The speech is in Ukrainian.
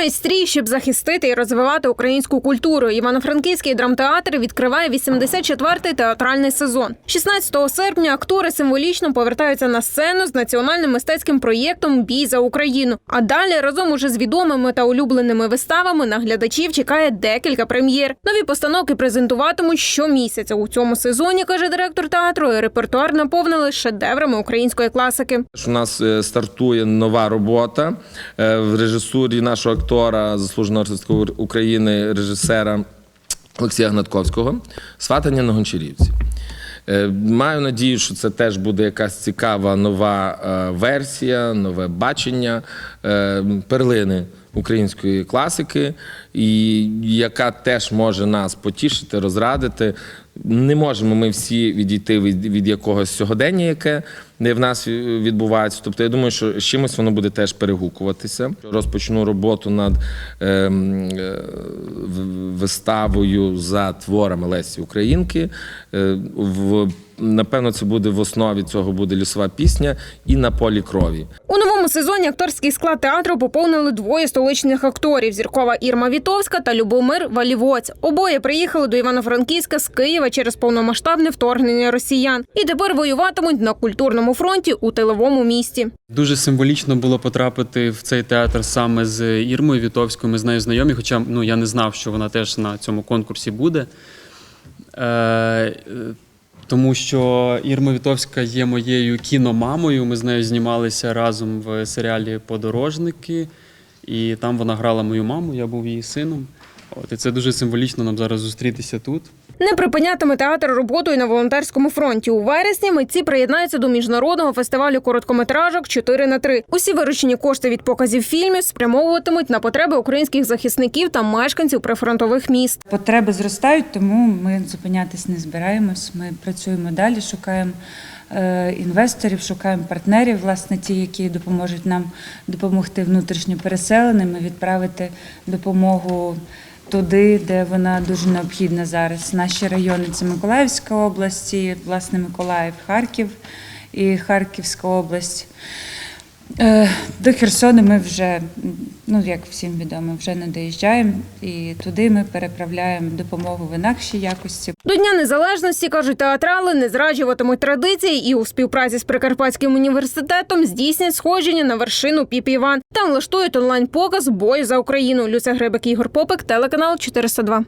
Тримають стрій, щоб захистити і розвивати українську культуру. Івано-Франківський драмтеатр відкриває 84-й театральний сезон. 16 серпня актори символічно повертаються на сцену з національним мистецьким проєктом Бій за Україну. А далі разом уже з відомими та улюбленими виставами на глядачів чекає декілька прем'єр. Нові постановки презентуватимуть щомісяця. У цьому сезоні каже директор театру. і Репертуар наповнили шедеврами української класики. У нас е, стартує нова робота е, в режисурі нашого актора, заслуженого артиста України, режисера Олексія Гнатковського Сватання на Гончарівці. Е, Маю надію, що це теж буде якась цікава нова е, версія, нове бачення е, перлини української класики, і яка теж може нас потішити, розрадити. Не можемо ми всі відійти від, від якогось сьогодення, яке не в нас відбувається. Тобто, я думаю, що з чимось воно буде теж перегукуватися. Розпочну роботу над ем, е, виставою за творами Лесі Українки. Е, в, напевно, це буде в основі цього буде лісова пісня і на полі крові. У новому сезоні акторський склад театру поповнили двоє столичних акторів: зіркова Ірма Вітовська та Любомир Валівоць. Обоє приїхали до Івано-Франківська з Києва через повномасштабне вторгнення росіян і тепер воюватимуть на культурному фронті у тиловому місті. Дуже символічно було потрапити в цей театр саме з Ірмою Вітовською. Ми з нею знайомі, хоча ну, я не знав, що вона теж на цьому конкурсі буде. Тому що Ірма Вітовська є моєю кіномамою. Ми з нею знімалися разом в серіалі Подорожники, і там вона грала мою маму, я був її сином. От, і це дуже символічно нам зараз зустрітися тут. Не припинятиме театр роботу і на волонтерському фронті. У вересні митці приєднаються до міжнародного фестивалю короткометражок 4 на 3 Усі виручені кошти від показів фільмів спрямовуватимуть на потреби українських захисників та мешканців прифронтових міст. Потреби зростають, тому ми зупинятись не збираємось. Ми працюємо далі, шукаємо е, інвесторів, шукаємо партнерів, власне, ті, які допоможуть нам допомогти внутрішньо переселеним і відправити допомогу туди, де вона дуже необхідна зараз. Наші райони це Миколаївська область, власне, Миколаїв, Харків і Харківська область. Е, До Херсону ми вже, ну як всім відомо, вже не доїжджаємо, і туди ми переправляємо допомогу в інакшій якості. До Дня Незалежності кажуть театрали, не зраджуватимуть традиції і у співпраці з Прикарпатським університетом здійснять сходження на вершину Піп Іван. Там влаштують онлайн показ бою за Україну. Люся Гребек, Ігор Попик, телеканал 402.